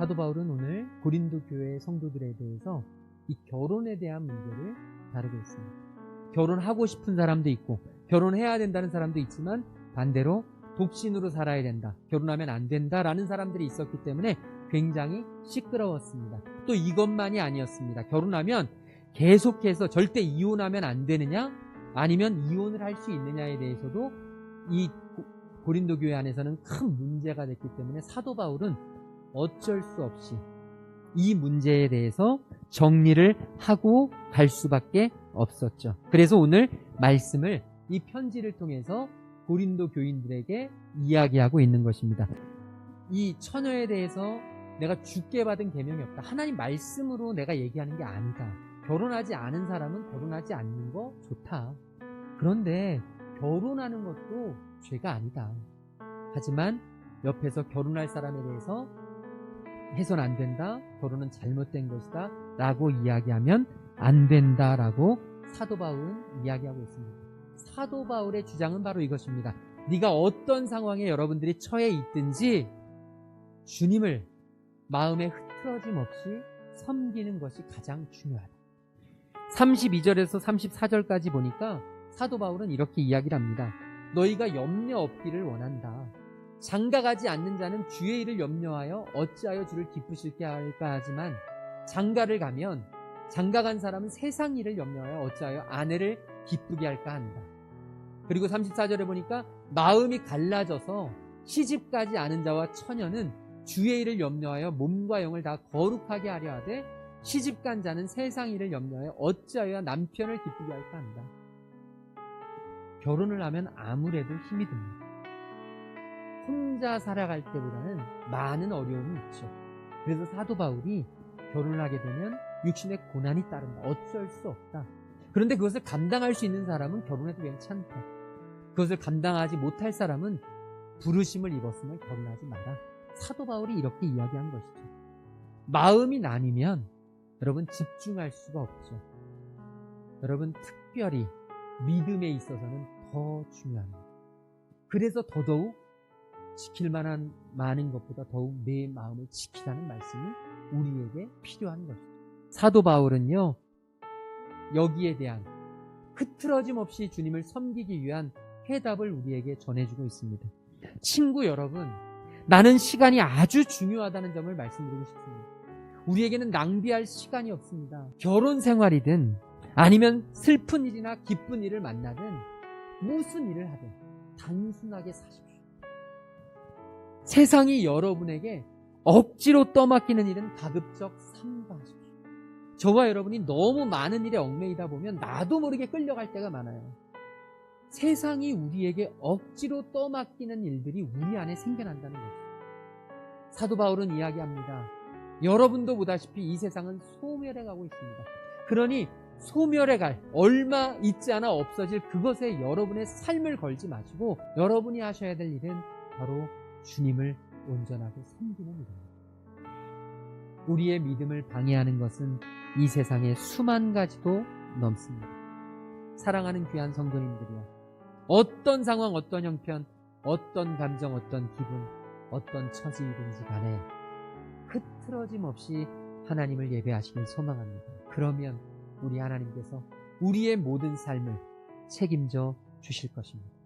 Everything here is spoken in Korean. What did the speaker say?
사도 바울은 오늘 고린도 교회 성도들에 대해서 이 결혼에 대한 문제를 다루고 있습니다. 결혼하고 싶은 사람도 있고 결혼해야 된다는 사람도 있지만 반대로 독신으로 살아야 된다. 결혼하면 안 된다라는 사람들이 있었기 때문에 굉장히 시끄러웠습니다. 또 이것만이 아니었습니다. 결혼하면 계속해서 절대 이혼하면 안 되느냐? 아니면 이혼을 할 수 있느냐에 대해서도 이 고- 고린도 교회 안에서는 큰 문제가 됐기 때문에 사도 바울은 어쩔 수 없이 이 문제에 대해서 정리를 하고 갈 수밖에 없었죠. 그래서 오늘 말씀을 이 편지를 통해서 고린도 교인들에게 이야기하고 있는 것입니다. 이 처녀에 대해서 내가 죽게 받은 계명이 없다. 하나님 말씀으로 내가 얘기하는 게 아니다. 결혼하지 않은 사람은 결혼하지 않는 거 좋다. 그런데 결혼하는 것도 죄가 아니다. 하지만 옆에서 결혼할 사람에 대해서 해선 안 된다. 결혼은 잘못된 것이다. 라고 이야기하면 안 된다 라고 사도 바울은 이야기하고 있습니다. 사도 바울의 주장은 바로 이것입니다. 네가 어떤 상황에 여러분들이 처해 있든지 주님을 마음에 흐트러짐 없이 섬기는 것이 가장 중요하다. 32절에서 34절까지 보니까 사도 바울은 이렇게 이야기를 합니다. 너희가 염려 없기를 원한다. 장가가지 않는 자는 주의 일을 염려하여 어찌하여 주를 기쁘실게 할까 하지만 장가를 가면 장가간 사람은 세상 일을 염려하여 어찌하여 아내를 기쁘게 할까 한다. 그리고 34절에 보니까 마음이 갈라져서 시집가지 않은 자와 처녀는 주의 일을 염려하여 몸과 영을 다 거룩하게 하려 하되 시집간 자는 세상 일을 염려하여 어찌하여 남편을 기쁘게 할까 한다. 결혼을 하면 아무래도 힘이 듭니다. 혼자 살아갈 때보다는 많은 어려움이 있죠. 그래서 사도 바울이 결혼을 하게 되면 육신의 고난이 따른다. 어쩔 수 없다. 그런데 그것을 감당할 수 있는 사람은 결혼해도 괜찮다. 그것을 감당하지 못할 사람은 부르심을 입었으면 결혼하지 마라. 사도 바울이 이렇게 이야기한 것이죠. 마음이 나뉘면 여러분 집중할 수가 없죠. 여러분 특별히 믿음에 있어서는 더 중요합니다. 그래서 더더욱 지킬 만한 많은 것보다 더욱 내 마음을 지키라는 말씀이 우리에게 필요한 것이죠. 사도 바울은요, 여기에 대한 흐트러짐 없이 주님을 섬기기 위한 해답을 우리에게 전해주고 있습니다. 친구 여러분, 나는 시간이 아주 중요하다는 점을 말씀드리고 싶습니다. 우리에게는 낭비할 시간이 없습니다. 결혼 생활이든 아니면 슬픈 일이나 기쁜 일을 만나든 무슨 일을 하든 단순하게 사십시오. 세상이 여러분에게 억지로 떠맡기는 일은 가급적 삼가하십시오. 저와 여러분이 너무 많은 일에 얽매이다 보면 나도 모르게 끌려갈 때가 많아요. 세상이 우리에게 억지로 떠맡기는 일들이 우리 안에 생겨난다는 거죠. 사도 바울은 이야기합니다. 여러분도 보다시피 이 세상은 소멸해 가고 있습니다. 그러니 소멸해 갈 얼마 있지 않아 없어질 그것에 여러분의 삶을 걸지 마시고 여러분이 하셔야 될 일은 바로 주님을 온전하게 섬기는 일입니다. 우리의 믿음을 방해하는 것은 이 세상에 수만 가지도 넘습니다. 사랑하는 귀한 성도님들이여. 어떤 상황, 어떤 형편, 어떤 감정, 어떤 기분, 어떤 처지이든지 간에 흐트러짐 없이 하나님을 예배하시길 소망합니다. 그러면 우리 하나님께서 우리의 모든 삶을 책임져 주실 것입니다.